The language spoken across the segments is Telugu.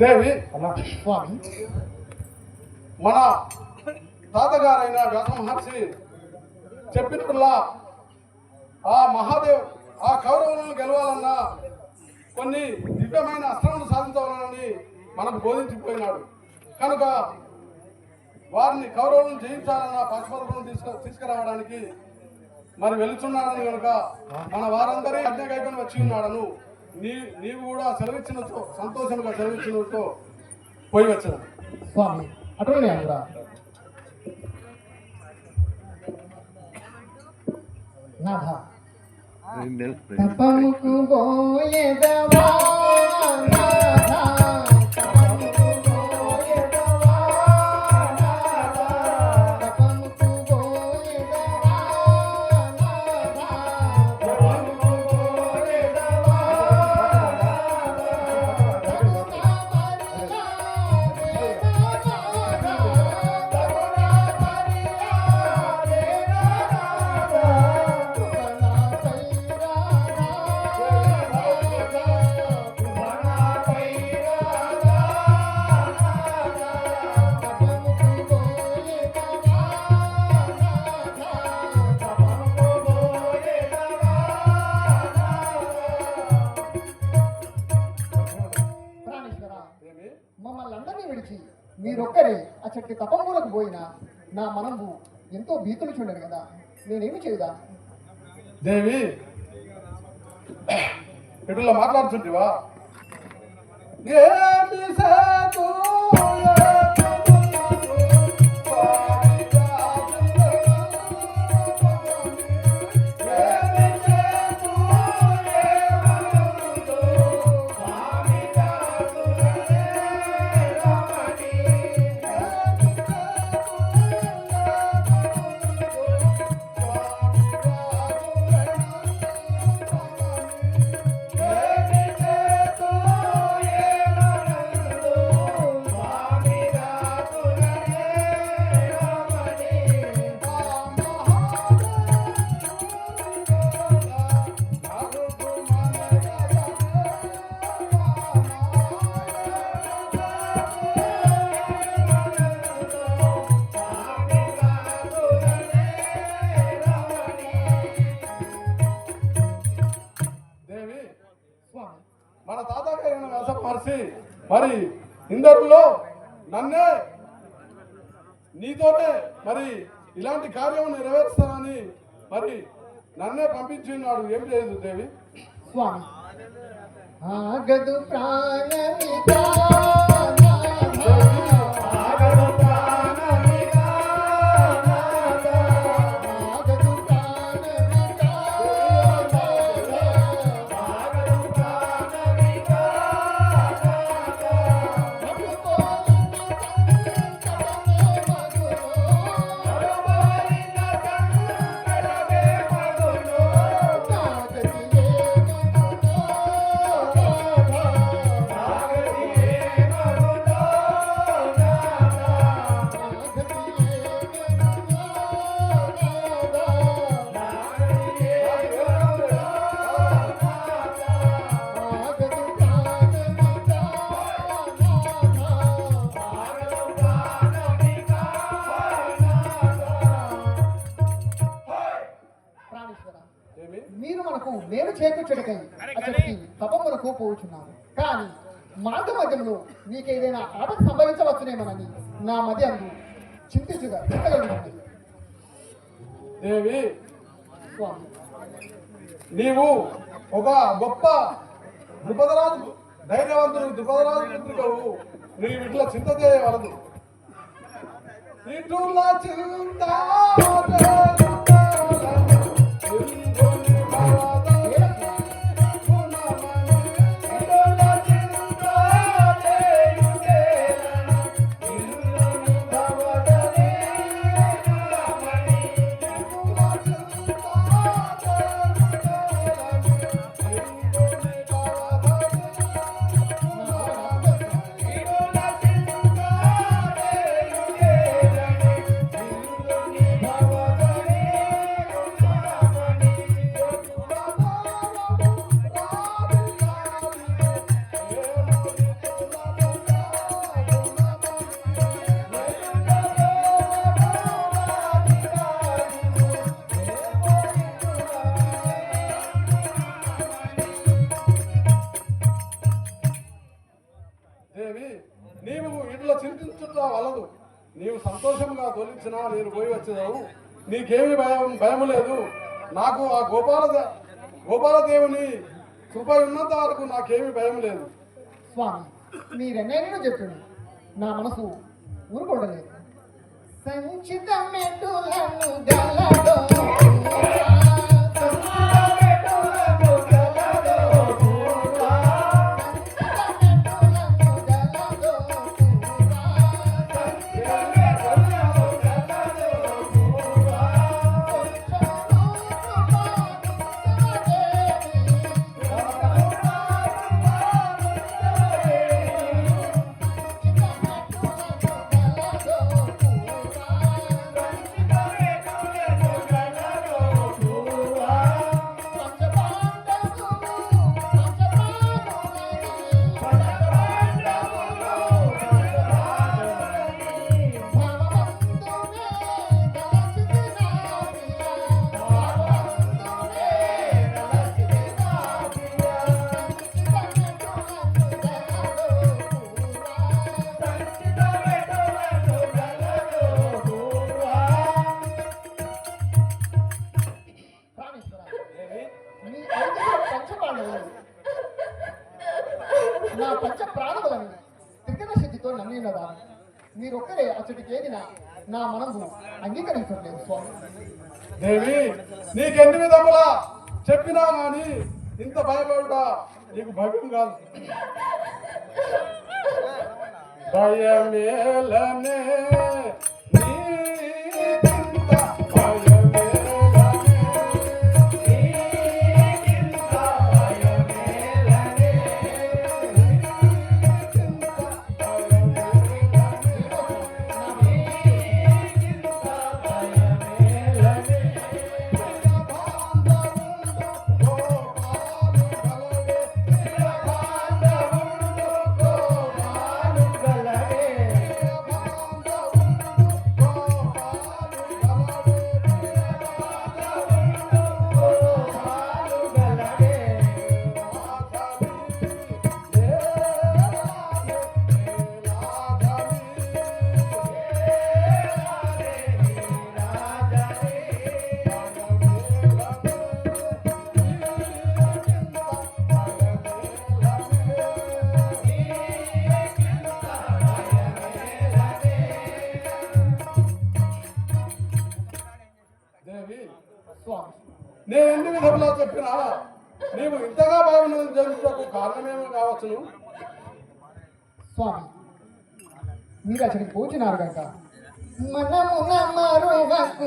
దేవి స్వామి. మన తాతగారైన వ్యాసమహర్షి చెప్పినట్లా ఆ మహాదేవ్ ఆ కౌరవులను గెలవాలన్నా కొన్ని దివ్యమైన అస్త్రములు సాధించవాలని మనకు బోధించిపోయినాడు. కనుక వారిని కౌరవులను జయించాలన్న పశుపథం తీసుకు తీసుకురావడానికి మరి వెళుతున్నాడని కనుక మన వారందరి అజ్ఞాకైకొని వచ్చి ఉన్నాడను నీ నీవు కూడా సెలవిచ్చినతో సంతోషంగా సెలవిచ్చినతో పోయి వచ్చాను. స్వామి నాథ. తపముకు పోయేదవా? మమ్మల్ని అందరినీ విడిచి మీరొక్కరే అచ్చటి తపమూలకు పోయినా నా మనము ఎంతో భీతులు చూడరు కదా. నేనేమి చేయదా? దేవి! ఇట్లా మాట్లాడుతుంటివా? మరి ఇందరిలో నన్నే నీతోనే మరి ఇలాంటి కార్యం నెరవేరుస్తానని మరి నన్నే పంపించినాడు. ఏం చేయదు దేవి? స్వామి. ఆగదు ప్రాణమిగా మీరు మనకు మేలు చేకూర్చుటకై అతడికి తపములకు పోవుచున్నారు. కానీ మార్గ మధ్యంలో మీకు ఏదైనా ఆపద సంభవించవచ్చునేమోనని నా మధ్య అందు చింతించుగా చింతగలుగుతుంది. దేవి స్వామి. నీవు ఒక గొప్ప ద్రుపదరాజు ధైర్యవంతుడు పుత్రికవు నీవు ఇట్లా చింత చేయవలదు ఇటుల చింత నీకేమి భయం భయం లేదు. నాకు ఆ గోపాల గోపాలదేవుని కృప ఉన్నంత వరకు నాకేమి భయం లేదు. స్వామి మీరెన్నైనా చెప్పండి. నా మనసు ఊరుకోవడలేదు సంచితమెటులను గలదో. అంగీకరించట్లేదు స్వామి దేవి నీకెన్ని విధములా చెప్పినా గాని ఇంత భయపడుట నీకు భయం కాదు. భయమేలనే నీకింత జరుగుటకు కారణమేమో కావచ్చును. స్వామి మీరు అతడికి పోతున్నారు కనుక మనము నమ్మరువకు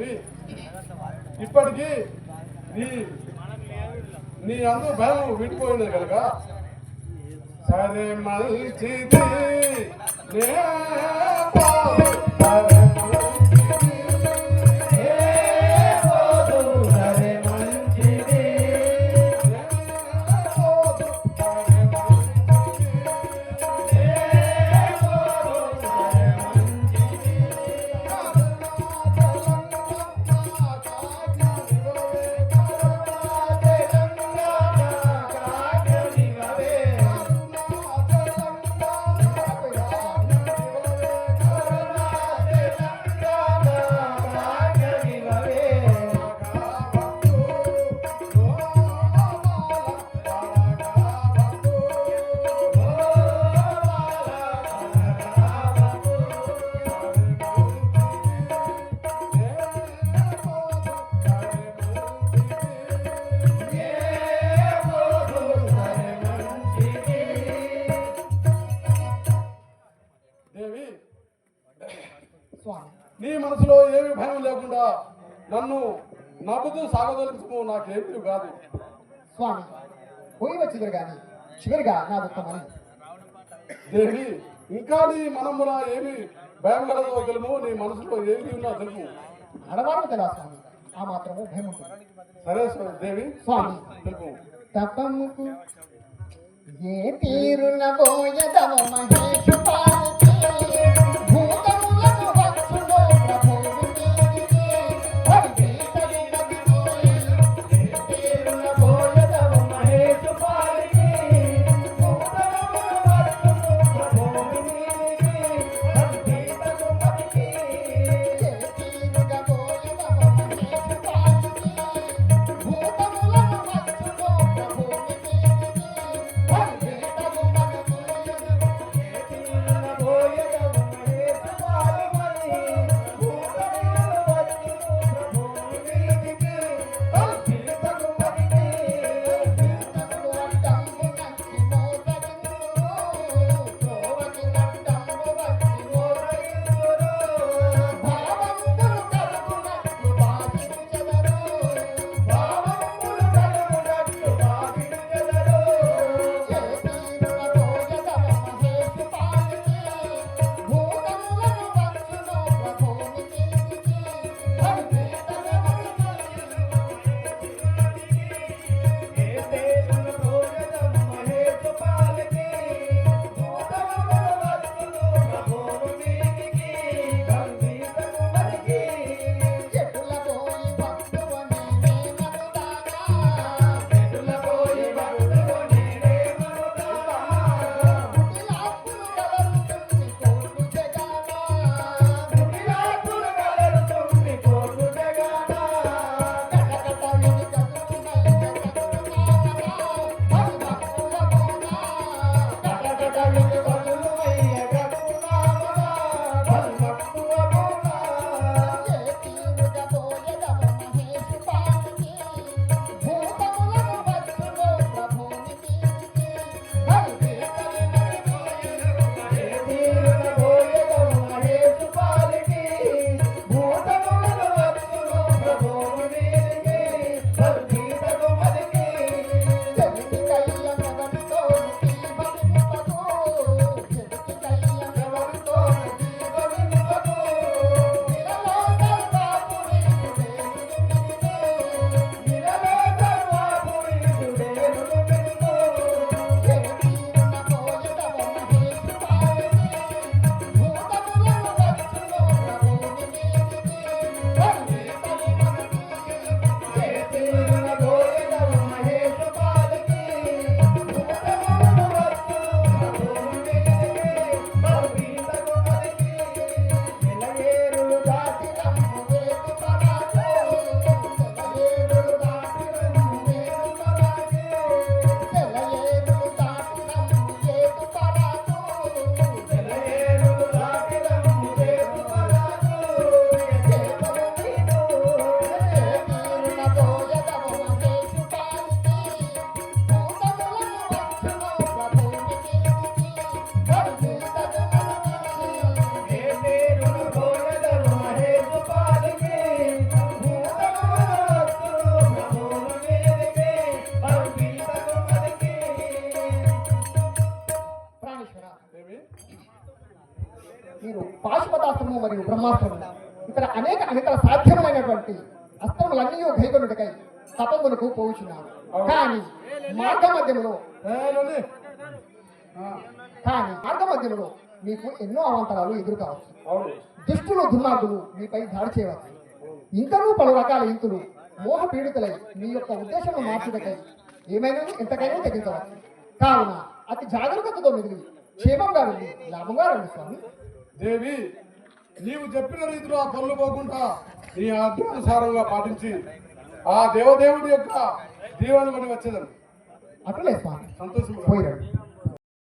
చెప్పి ఇప్పటికీ నీ నీ అందు భయం విడిపోయింది కనుక సరే మంచిది సరే మంచిది. నవ్వుతూ సాగదలుచుకో నాకేమీ కాదు. స్వామి పోయి వచ్చింది కానీ చివరిగా నా ఒక్క మనం దేవి ఇంకా నీ మనమున ఏమి భయం కలదో తెలుము నీ మనసులో ఏమి ఉన్నా తెలుపు. ఆడవారు కదా స్వామి ఆ మాత్రము భయం ఉంటుంది. సరే దేవి స్వామి తెలుపు. తపముకు ఏ తీరున బోయదవ మహేషు పాలికి మధ్యములో మీకు ఎన్నో అవాంతరాలు ఎదురు కావచ్చు దుష్టులు దుర్మార్గులు మీపై దాడి చేయవచ్చు ఇంకనూ పలు రకాల ఇంతులు మోహ పీడితులై మీ యొక్క ఉద్దేశం మార్చుటకై ఏమైనా ఎంతకైనా తెగించవచ్చు. కావున అతి జాగ్రత్తతో మిగిలి క్షేమంగా వెళ్ళి లాభంగా రండి స్వామి. దేవి నీవు చెప్పిన రీతిలో ఆ పనులు పోకుండా నీ ఆజ్ఞానుసారంగా పాటించి ఆ దేవదేవుడి యొక్క దీవెనలు కొని వచ్చేదాన్ని అట్లే స్వామి సంతోషం పోయిరండి